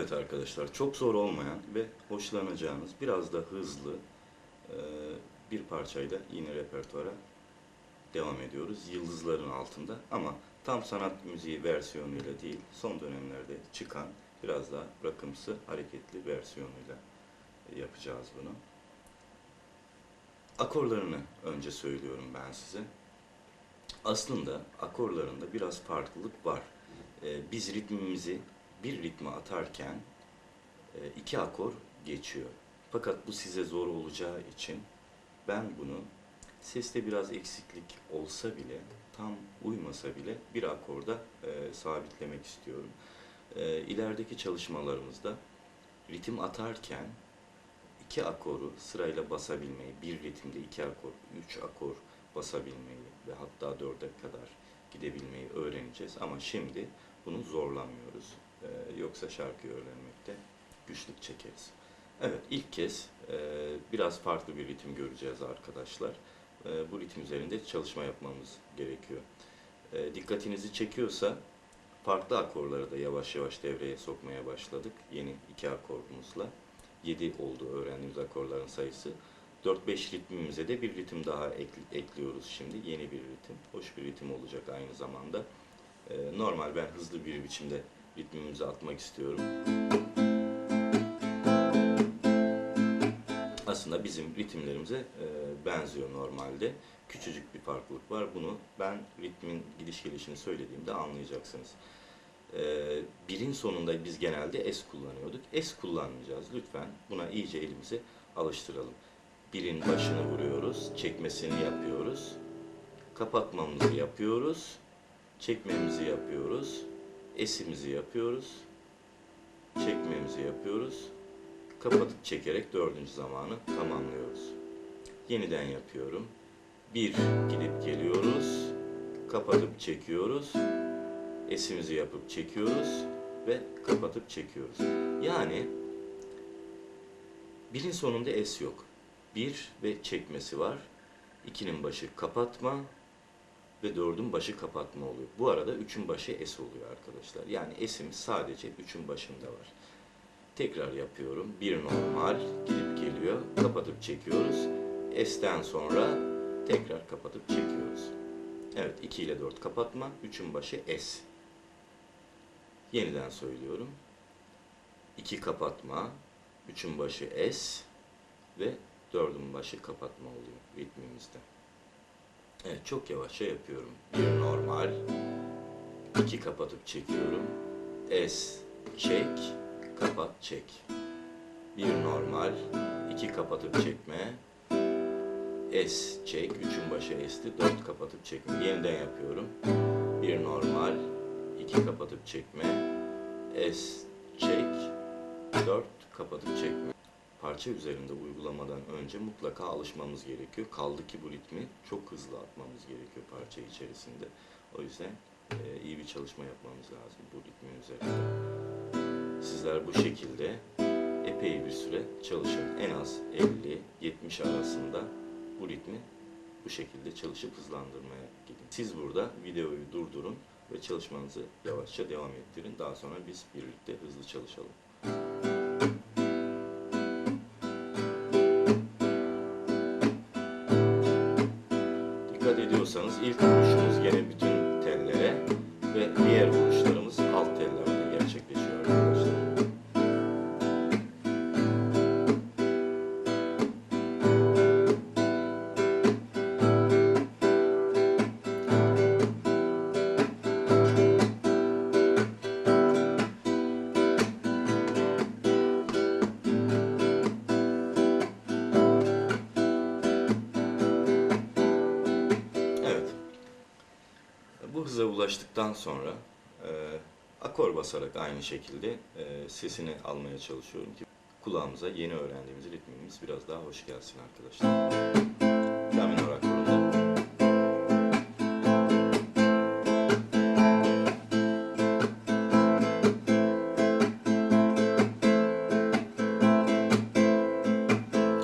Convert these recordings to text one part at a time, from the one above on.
Evet arkadaşlar çok zor olmayan ve hoşlanacağınız biraz da hızlı e, bir parçayla yine repertuara devam ediyoruz. Yıldızların altında ama tam sanat müziği versiyonuyla değil son dönemlerde çıkan biraz daha rakımsı hareketli versiyonuyla yapacağız bunu. Akorlarını önce söylüyorum ben size. Aslında akorlarında biraz farklılık var. Ee, biz ritmimizi bir ritme atarken e, iki akor geçiyor. Fakat bu size zor olacağı için ben bunu seste biraz eksiklik olsa bile, tam uymasa bile bir akorda e, sabitlemek istiyorum. E, ilerideki çalışmalarımızda ritim atarken iki akoru sırayla basabilmeyi, bir ritimde iki akor, üç akor basabilmeyi ve hatta dörde kadar gidebilmeyi öğreneceğiz. Ama şimdi bunu zorlamıyoruz. Ee, yoksa şarkıyı öğrenmekte güçlük çekeriz. Evet, ilk kez e, biraz farklı bir ritim göreceğiz arkadaşlar. E, bu ritim üzerinde çalışma yapmamız gerekiyor. E, dikkatinizi çekiyorsa farklı akorları da yavaş yavaş devreye sokmaya başladık. Yeni iki akorumuzla. 7 oldu öğrendiğimiz akorların sayısı. 4-5 ritmimize de bir ritim daha ekli- ekliyoruz şimdi. Yeni bir ritim. Hoş bir ritim olacak aynı zamanda. Ee, normal ben hızlı bir biçimde ritmimizi atmak istiyorum. Aslında bizim ritimlerimize e, benziyor normalde. Küçücük bir farklılık var. Bunu ben ritmin gidiş gelişini söylediğimde anlayacaksınız. Ee, birin sonunda biz genelde S kullanıyorduk. S kullanmayacağız. Lütfen buna iyice elimizi alıştıralım. Birin başını vuruyoruz, çekmesini yapıyoruz. Kapatmamızı yapıyoruz. Çekmemizi yapıyoruz. Esimizi yapıyoruz. Çekmemizi yapıyoruz. Kapatıp çekerek dördüncü zamanı tamamlıyoruz. Yeniden yapıyorum. Bir gidip geliyoruz. Kapatıp çekiyoruz esimizi yapıp çekiyoruz ve kapatıp çekiyoruz. Yani birin sonunda es yok. Bir ve çekmesi var. İkinin başı kapatma ve dördün başı kapatma oluyor. Bu arada üçün başı es oluyor arkadaşlar. Yani esimiz sadece üçün başında var. Tekrar yapıyorum. Bir normal gidip geliyor. Kapatıp çekiyoruz. Es'ten sonra tekrar kapatıp çekiyoruz. Evet 2 ile 4 kapatma. üçün başı es. Yeniden söylüyorum. İki kapatma, üçün başı es ve dördün başı kapatma oluyor ritmimizde. Evet çok yavaşça yapıyorum. Bir normal, iki kapatıp çekiyorum. Es, çek, kapat, çek. Bir normal, iki kapatıp çekme. Es, çek, üçün başı esti, dört kapatıp çekme. Yeniden yapıyorum. Bir normal, iki kapatıp çekme, es, çek, dört kapatıp çekme. Parça üzerinde uygulamadan önce mutlaka alışmamız gerekiyor. Kaldı ki bu ritmi çok hızlı atmamız gerekiyor parça içerisinde. O yüzden e, iyi bir çalışma yapmamız lazım bu ritmin üzerinde. Sizler bu şekilde epey bir süre çalışın. En az 50-70 arasında bu ritmi bu şekilde çalışıp hızlandırmaya gidin. Siz burada videoyu durdurun ve çalışmanızı yavaşça devam ettirin. Daha sonra biz birlikte hızlı çalışalım. Ilk Hıza ulaştıktan sonra e, akor basarak aynı şekilde e, sesini almaya çalışıyorum ki kulağımıza yeni öğrendiğimiz ritmimiz biraz daha hoş gelsin arkadaşlar. La minor.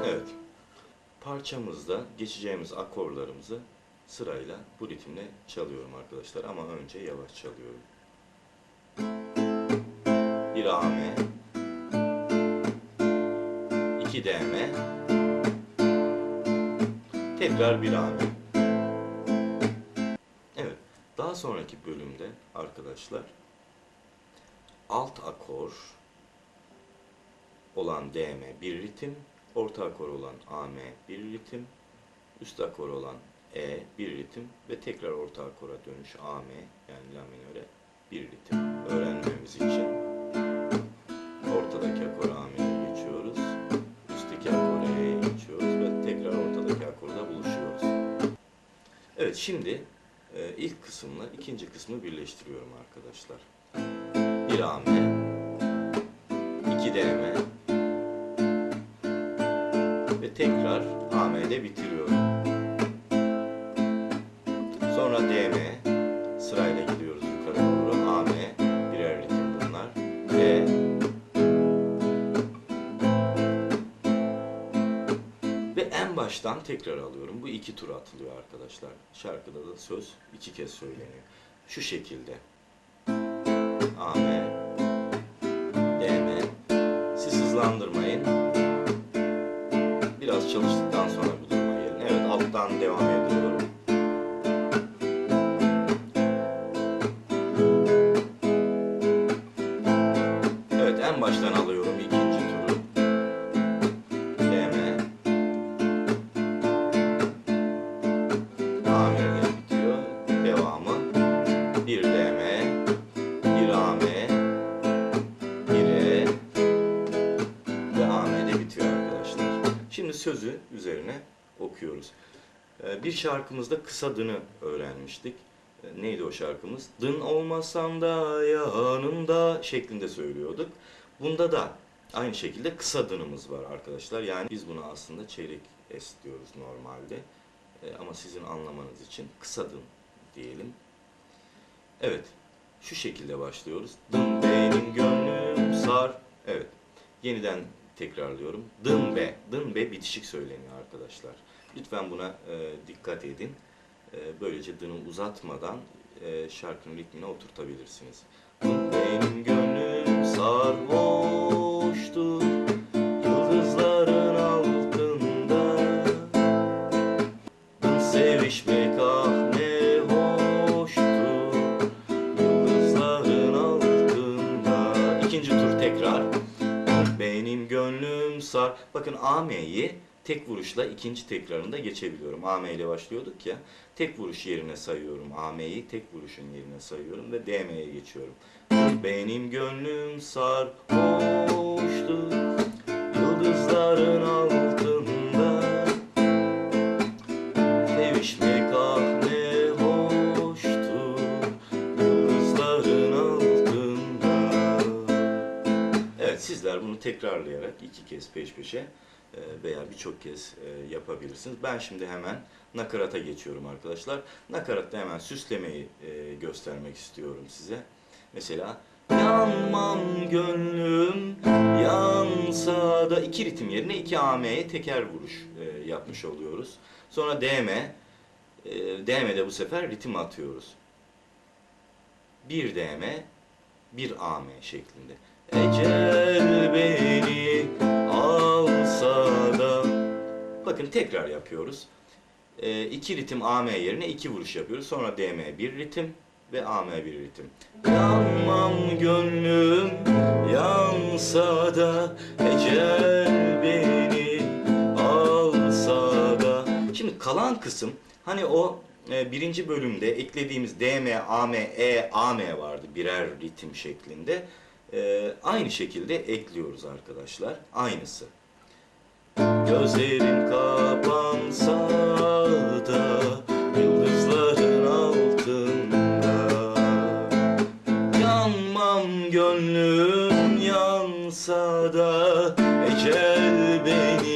Evet. Parçamızda geçeceğimiz akorlarımızı sırayla bu ritimle çalıyorum arkadaşlar ama önce yavaş çalıyorum. Bir A M, 2 DM, tekrar bir AM. Evet, daha sonraki bölümde arkadaşlar alt akor olan DM bir ritim, orta akor olan AM bir ritim, üst akor olan E bir ritim ve tekrar orta akora dönüş AM yani la minöre bir ritim öğrenmemiz için ortadaki akor AM'ye geçiyoruz. Üstteki akor E'ye geçiyoruz ve tekrar ortadaki akorda buluşuyoruz. Evet şimdi e, ilk kısımla ikinci kısmı birleştiriyorum arkadaşlar. Bir AM, iki DM ve tekrar AM'de bitiriyorum. Sonra DM sırayla gidiyoruz yukarı doğru. AM birer ritim bunlar. E ve en baştan tekrar alıyorum. Bu iki tur atılıyor arkadaşlar. Şarkıda da söz iki kez söyleniyor. Şu şekilde. AM DM Siz hızlandırmayın. Biraz çalıştıktan sonra bu duruma gelin. Evet alttan devam ediyorum. Sözü üzerine okuyoruz. Ee, Bir şarkımızda kısa dını öğrenmiştik. Ee, Neydi o şarkımız? Dın olmasam da yanımda şeklinde söylüyorduk. Bunda da aynı şekilde kısa dınımız var arkadaşlar. Yani biz buna aslında çeyrek es diyoruz normalde. Ee, Ama sizin anlamanız için kısa dın diyelim. Evet. Şu şekilde başlıyoruz. Dın benim gönlüm sar. Evet. Yeniden tekrarlıyorum. Dın be. Dın be bitişik söyleniyor arkadaşlar. Lütfen buna e, dikkat edin. E, böylece dını uzatmadan e, şarkının ritmine oturtabilirsiniz. Benim gönlüm sarhoştur yıldızların altında. Dın sevişmek Bakın AM'yi tek vuruşla ikinci tekrarında geçebiliyorum. AM ile başlıyorduk ya. Tek vuruş yerine sayıyorum. AM'yi tek vuruşun yerine sayıyorum ve DM'ye geçiyorum. Benim gönlüm sarhoştur yıldızların altında. Evet sizler bunu tekrarlayarak iki kez peş peşe e, veya birçok kez e, yapabilirsiniz. Ben şimdi hemen nakarata geçiyorum arkadaşlar. Nakaratta hemen süslemeyi e, göstermek istiyorum size. Mesela yanmam gönlüm yansa da iki ritim yerine iki AM'ye teker vuruş yapmış oluyoruz. Sonra DM DM'de bu sefer ritim atıyoruz. Bir DM, bir AM şeklinde. Ecel beni alsa da Bakın tekrar yapıyoruz. E, iki ritim AM yerine iki vuruş yapıyoruz. Sonra DM bir ritim ve AM bir ritim. Yanmam gönlüm yansa da ecel beni alsa da. Şimdi kalan kısım hani o e, birinci bölümde eklediğimiz DM, AM, E, AM vardı birer ritim şeklinde e, aynı şekilde ekliyoruz arkadaşlar. Aynısı. Gözlerim kapansa da yıldızların altında Yanmam gönlüm yansa da ecel beni